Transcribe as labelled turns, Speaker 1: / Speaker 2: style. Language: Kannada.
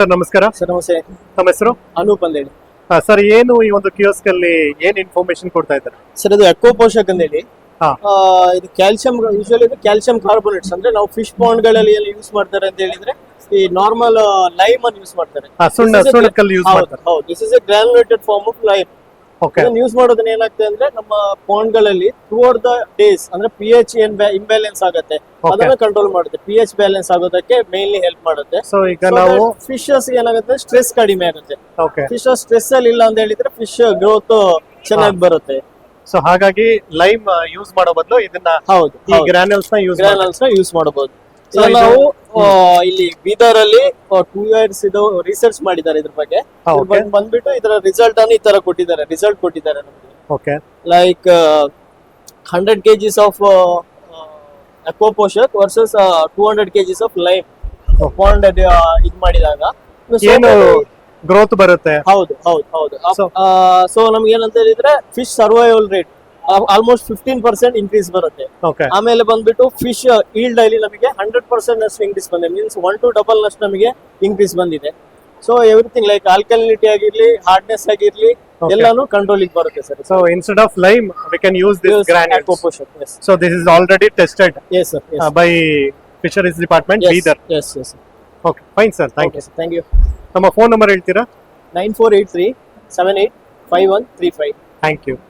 Speaker 1: ಸರ್ ನಮಸ್ಕಾರ.
Speaker 2: ಸರ್ ನಮಸ್ತೆ.
Speaker 1: ತಮ್ಮ ಹೆಸರು?
Speaker 2: ಅನೂಪ್ ಅಂತ ಹೇಳಿ
Speaker 1: ಸರ್ ಏನು ಈ ಒಂದು ಕಿಯೋಸ್ಕ್ ಅಲ್ಲಿ ಏನ್ ಇನ್ಫಾರ್ಮೇಶನ್ ಕೊಡ್ತಾ ಇದ್ದಾರೆ?
Speaker 2: ಸರ್ ಇದು ಎಕೋ ಪೋಷಕ್ ಅಂತ ಹೇಳಿ
Speaker 1: ಹಾ.
Speaker 2: ಆ, ಇದು ಕ್ಯಾಲ್ಸಿಯಂ ಯೂಶಲಿ ಇದು ಕ್ಯಾಲ್ಸಿಯಂ ಕಾರ್ಬೋನೇಟ್ಸ್ ಅಂದ್ರೆ ನಾವು ಫಿಶ್ ಪಾಂಡ್ಗಳಲ್ಲಿ ಎಲ್ಲ ಯೂಸ್ ಮಾಡ್ತಾರೆ ಅಂತ ಹೇಳಿದ್ರೆ ಈ ನಾರ್ಮಲ್ ಲೈಮ್ ಅನ್ನು ಯೂಸ್ ಮಾಡ್ತಾರೆ.
Speaker 1: ಹಾ, ಸುಣ್ಣ
Speaker 2: This is a-
Speaker 1: ಸುಣ್ಣಕ್ಕಲ್ಲಿ ಯೂಸ್
Speaker 2: ಹೌದು
Speaker 1: ಮಾಡ್ತಾರೆ.
Speaker 2: ಹೌದು. This is a granulated form of lime ಇದನ್ನ ಯೂಸ್ ಮಾಡೋದನ್ನ ಏನಾಗ್ತದೆ ಅಂದ್ರೆ ನಮ್ಮ ಪಾಂಡ್ಗಳಲ್ಲಿ ಥ್ರೂಔಟ್ ದ ಡೇಸ್ ಅಂದ್ರೆ ಪಿ ಎಚ್ ಏನ್ ಇಂಬ್ಯಾಲೆನ್ಸ್ ಆಗುತ್ತೆ. ಅದನ್ನ ಕಂಟ್ರೋಲ್ ಮಾಡುತ್ತೆ. ಪಿ ಎಚ್ ಬ್ಯಾಲೆನ್ಸ್ ಆಗೋದಕ್ಕೆ ಮೇನ್ಲಿ ಹೆಲ್ಪ್ ಮಾಡುತ್ತೆ.
Speaker 1: ಸೊ ಈಗ ನಾವು
Speaker 2: ಫಿಶಸ್ ಏನಾಗುತ್ತೆ? ಸ್ಟ್ರೆಸ್ ಕಡಿಮೆ ಆಗುತ್ತೆ. ಫಿಶ್ ಸ್ಟ್ರೆಸ್ ಅಲ್ಲಿ ಇಲ್ಲ ಅಂತ ಹೇಳಿದ್ರೆ ಫಿಶ್ ಗ್ರೋತ್ ಚೆನ್ನಾಗಿ ಬರುತ್ತೆ.
Speaker 1: ಸೊ ಹಾಗಾಗಿ ಲೈಮ್ ಯೂಸ್ ಮಾಡೋ ಬದಲು ಇದನ್ನ
Speaker 2: ಹೌದು
Speaker 1: ಈ ಗ್ರಾನ್ಯೂಲ್ಸ್ನ ಯೂಸ್ನ ಯೂಸ್
Speaker 2: ಮಾಡಬಹುದು ನಾವು ಇಲ್ಲಿ ಬೀದರ್ ಅಲ್ಲಿ ಟೂ ಇಯರ್ಸ್ ಇದು ರಿಸರ್ಚ್ ಮಾಡಿದ್ದಾರೆ ಇದ್ರ ಬಗ್ಗೆ. ಬಂದ್ಬಿಟ್ಟು ಇದರ ರಿಸಲ್ಟ್ ಅನ್ನು ಈ ತರ ಕೊಟ್ಟಿದ್ದಾರೆ ರಿಸಲ್ಟ್ ಕೊಟ್ಟಿದ್ದಾರೆ ನಮಗೆ. Like hundred kgs of Aquaposhak versus two hundred kgs of lime pond ಇದು ಮಾಡಿದಾಗ.
Speaker 1: ಗ್ರೋತ್ ಬರುತ್ತೆ?
Speaker 2: ಹೌದು ಹೌದು ಹೌದು. ಸೊ ನಮ್ಗೆ ಏನಂತ ಹೇಳಿದ್ರೆ fish survival rate almost fifteen percent increase ಬರುತ್ತೆ. ಆಮೇಲೆ ಬಂದ್ಬಿಟ್ಟು ಫಿಶ್ ಈಲ್ಡ್ ಅಲ್ಲಿ ನಮಗೆ ಹಂಡ್ರೆಡ್ ಪರ್ಸೆಂಟ್ ಅಷ್ಟು ಇನ್ಕ್ರೀಸ್ ಬಂದಿದೆ. ಮೀನ್ಸ್ ಒನ್ ಟು ಡಬಲ್ ನಷ್ಟು ನಮಗೆ ಇನ್ಕ್ರೀಸ್ ಬಂದಿದೆ. ಸೊ ಎವ್ರಿಥಿಂಗ್ ಲೈಕ್ ಆಲ್ಕಲಿನಿಟಿ ಆಗಿರ್ಲಿ ಹಾರ್ಡ್ನೆಸ್ ಆಗಿರ್ಲಿ ಎಲ್ಲಾನು ಕಂಟ್ರೋಲ್ ಬರುತ್ತೆ sir.
Speaker 1: So instead of lime we can use this granite
Speaker 2: yes
Speaker 1: so this is already tested
Speaker 2: yes sir
Speaker 1: by fisheries department Bidar
Speaker 2: yes yes
Speaker 1: okay fine sir thank you
Speaker 2: thank you
Speaker 1: ನಮ್ಮ ಫೋನ್ ನಂಬರ್ ಹೇಳ್ತೀರಾ?
Speaker 2: Nine four eight three seven eight five one three five
Speaker 1: thank you